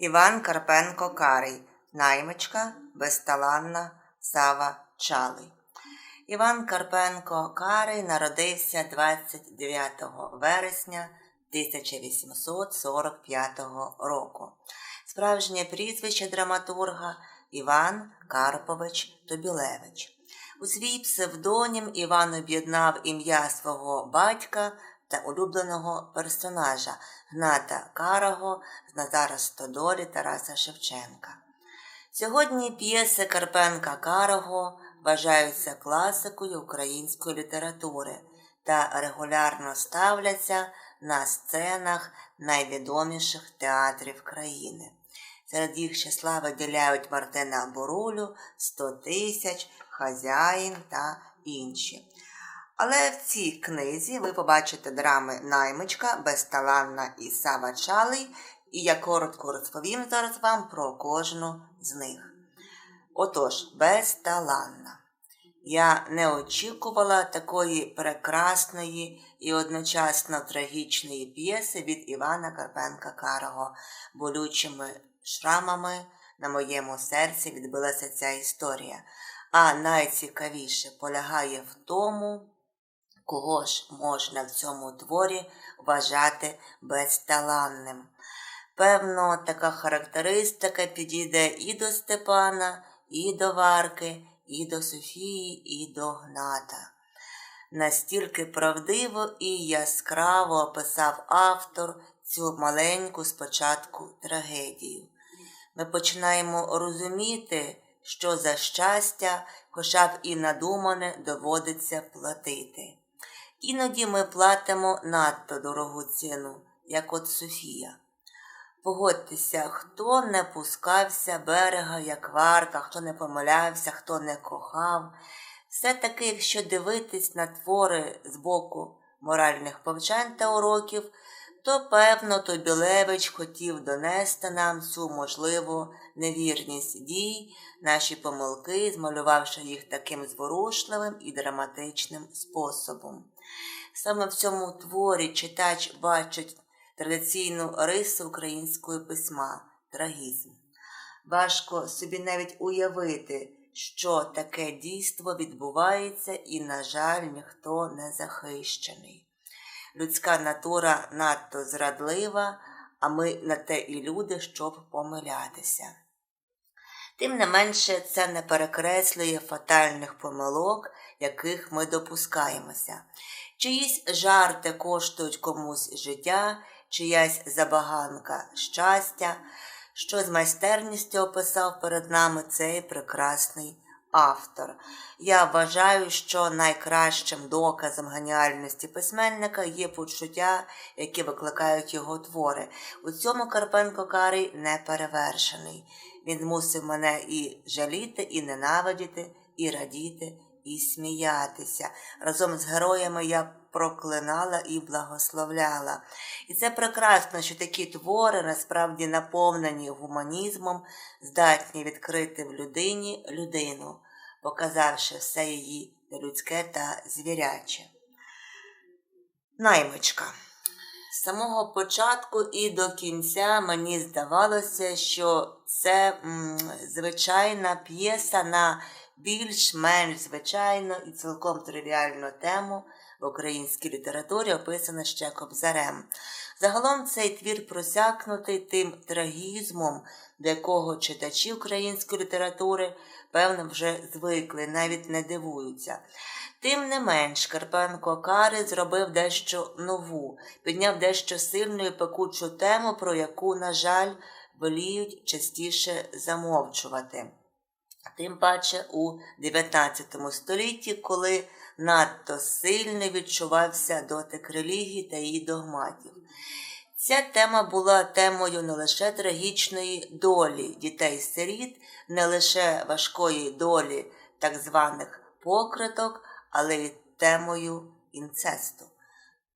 Іван Карпенко Карий, наймичка, безталанна Сава Чалий. Іван Карпенко Карий народився 29 вересня 1845 року. Справжнє прізвище драматурга Іван Карпович Тобілевич. У свій псевдонім Іван об'єднав ім'я свого батька та улюбленого персонажа Гната Карого з Назара Стодолі Тараса Шевченка. Сьогодні п'єси Карпенка Карого вважаються класикою української літератури та регулярно ставляться на сценах найвідоміших театрів країни. Серед їх числа виділяють Мартина Борулю, «100 тисяч, Хазяїн та інші. Але в цій книзі ви побачите драми Наймичка, Безталанна і Сава Чалий, і я коротко розповім зараз вам про кожну з них. Отож, безталанна. Я не очікувала такої прекрасної і одночасно трагічної п'єси від Івана Карпенка Карого. Болючими шрамами на моєму серці відбилася ця історія. А найцікавіше полягає в тому, кого ж можна в цьому творі вважати безталанним. Певно, така характеристика підійде і до Степана, і до Варки, і до Софії, і до Гната. Настільки правдиво і яскраво описав автор цю маленьку спочатку трагедію. Ми починаємо розуміти, що за щастя, б і надумане, доводиться платити. Іноді ми платимо надто дорогу ціну, як от Софія. Погодьтеся, хто не пускався берега, як варка, хто не помилявся, хто не кохав. Все-таки, якщо дивитись на твори з боку моральних повчань та уроків, то, певно, Тобілевич хотів донести нам цю можливу невірність дій, наші помилки, змалювавши їх таким зворушливим і драматичним способом. Саме в цьому творі читач бачить традиційну рису українського письма трагізм. Важко собі навіть уявити, що таке дійство відбувається, і, на жаль, ніхто не захищений. Людська натура надто зрадлива, а ми на те і люди, щоб помилятися. Тим не менше, це не перекреслює фатальних помилок, яких ми допускаємося. Чиїсь жарти коштують комусь життя, чиясь забаганка щастя, що з майстерністю описав перед нами цей прекрасний автор. Я вважаю, що найкращим доказом геніальності письменника є почуття, які викликають його твори. У цьому Карпенко Карий не перевершений. Він змусив мене і жаліти, і ненавидіти, і радіти, і сміятися. Разом з героями я проклинала і благословляла. І це прекрасно, що такі твори, насправді наповнені гуманізмом, здатні відкрити в людині людину, показавши все її людське та звіряче. Наймичка. З самого початку і до кінця мені здавалося, що це м, звичайна п'єса на більш-менш звичайну і цілком тривіальну тему в українській літературі, описана ще Кобзарем. Загалом цей твір просякнутий тим трагізмом, до якого читачі української літератури, певно, вже звикли, навіть не дивуються. Тим не менш, Карпенко Кари зробив дещо нову, підняв дещо сильну і пекучу тему, про яку, на жаль, воліють частіше замовчувати. Тим паче у 19 столітті, коли надто сильно відчувався дотик релігії та її догматів. Ця тема була темою не лише трагічної долі дітей-сиріт, не лише важкої долі так званих покриток, але й темою інцесту.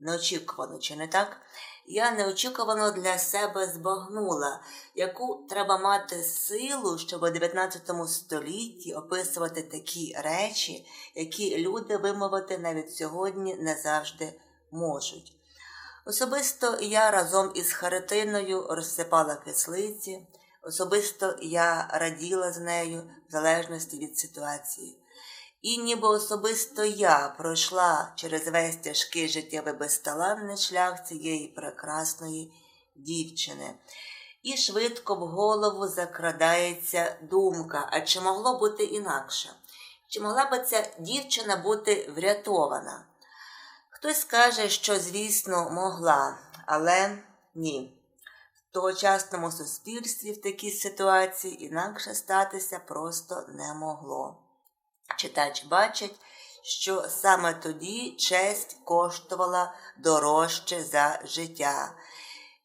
Неочікувано, чи не так? Я неочікувано для себе збагнула, яку треба мати силу, щоб у 19 столітті описувати такі речі, які люди вимовити навіть сьогодні не завжди можуть. Особисто я разом із Харитиною розсипала кислиці, особисто я раділа з нею в залежності від ситуації. І ніби особисто я пройшла через весь тяжкий життєвий безталанний шлях цієї прекрасної дівчини. І швидко в голову закрадається думка, а чи могло бути інакше? Чи могла би ця дівчина бути врятована? Хтось скаже, що, звісно, могла, але ні. В тогочасному суспільстві в такій ситуації інакше статися просто не могло. Читач бачить, що саме тоді честь коштувала дорожче за життя.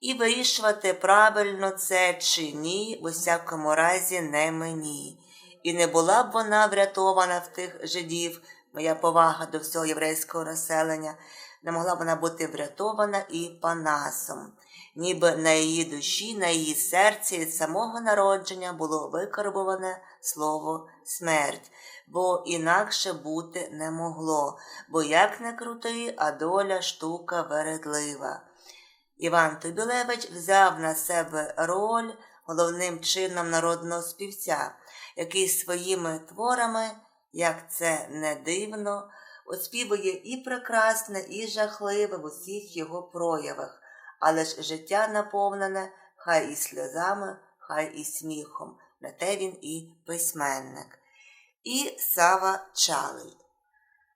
І вирішувати, правильно це чи ні, в усякому разі не мені. І не була б вона врятована в тих жидів, моя повага до всього єврейського населення, не могла вона бути врятована і Панасом, ніби на її душі, на її серці від самого народження було викарбоване слово смерть, бо інакше бути не могло, бо як не крути, а доля штука вередлива. Іван Тобілевич взяв на себе роль головним чином народного співця, який своїми творами, як це не дивно, оспівує і прекрасне, і жахливе в усіх його проявах, але ж життя наповнене хай і сльозами, хай і сміхом. На те він і письменник. І Сава Чалий.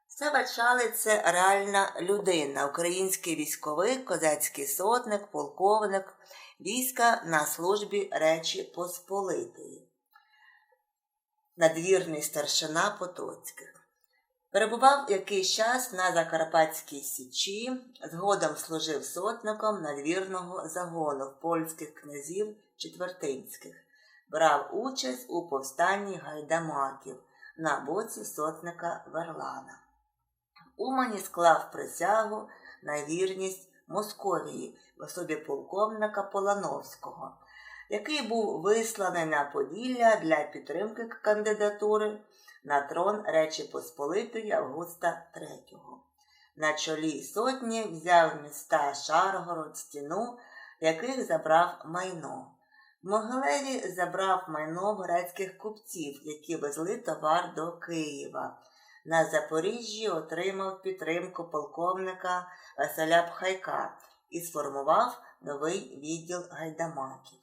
Сава Чалий – це реальна людина, український військовий, козацький сотник, полковник, війська на службі Речі Посполитої, надвірний старшина Потоцьких. Перебував якийсь час на Закарпатській Січі, згодом служив сотником надвірного загону польських князів Четвертинських, брав участь у повстанні гайдамаків на боці сотника Верлана. Умані склав присягу на вірність Московії в особі полковника Полановського, який був висланий на Поділля для підтримки кандидатури на трон Речі Посполитої Августа III. На чолі сотні взяв міста Шаргород, стіну, яких забрав майно. В Могилеві забрав майно грецьких купців, які везли товар до Києва. На Запоріжжі отримав підтримку полковника Василя Пхайка і сформував новий відділ гайдамаків.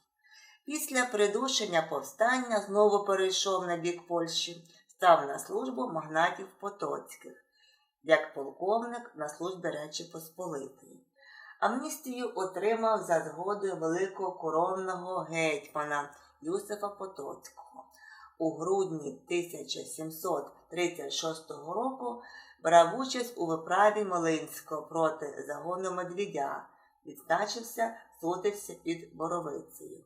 Після придушення повстання знову перейшов на бік Польщі, став на службу магнатів Потоцьких, як полковник на службі Речі Посполитої. Амністію отримав за згодою великого коронного гетьмана Юсифа Потоцького. У грудні 1736 року брав участь у виправі Малинського проти загону Медведя, відзначився, сутився під Боровицею.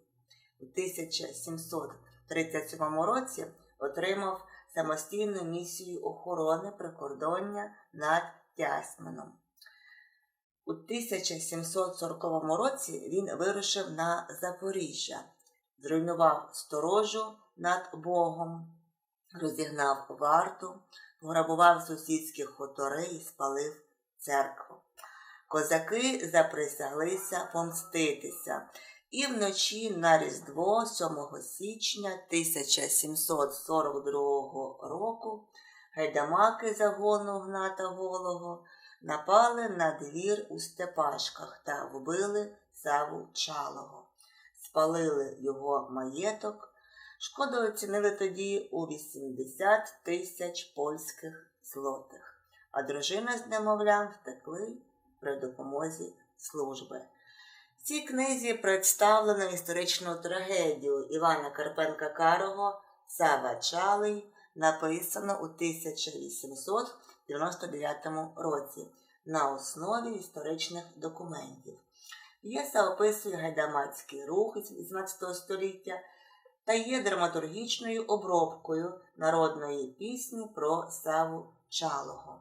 У 1737 році отримав самостійну місію охорони прикордоння над Тясмином. У 1740 році він вирушив на Запоріжжя, зруйнував сторожу над Богом, розігнав варту, пограбував сусідські хутори і спалив церкву. Козаки заприсяглися помститися, і вночі на Різдво 7 січня 1742 року гайдамаки загону Гната Голого напали на двір у Степашках та вбили Саву Чалого, спалили його маєток. Шкоду оцінили тоді у 80 тисяч польських злотих, а дружина з немовлям втекли при допомозі служби. В цій книзі представлено історичну трагедію Івана Карпенка Карого Сава Чалий, написано у 1899 році на основі історичних документів. П'єса описує гайдамацький рух із 18 століття та є драматургічною обробкою народної пісні про Саву Чалого.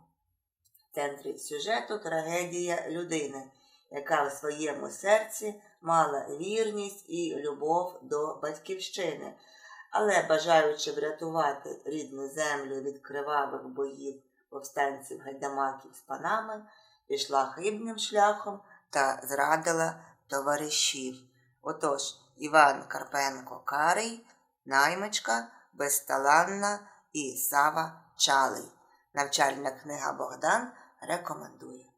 В центрі сюжету трагедія людини, яка в своєму серці мала вірність і любов до батьківщини, але, бажаючи врятувати рідну землю від кривавих боїв повстанців гайдамаків з панами, пішла хибним шляхом та зрадила товаришів. Отож, Іван Карпенко Карий, наймичка, безталанна і Сава Чалий. Навчальна книга Богдан рекомендує.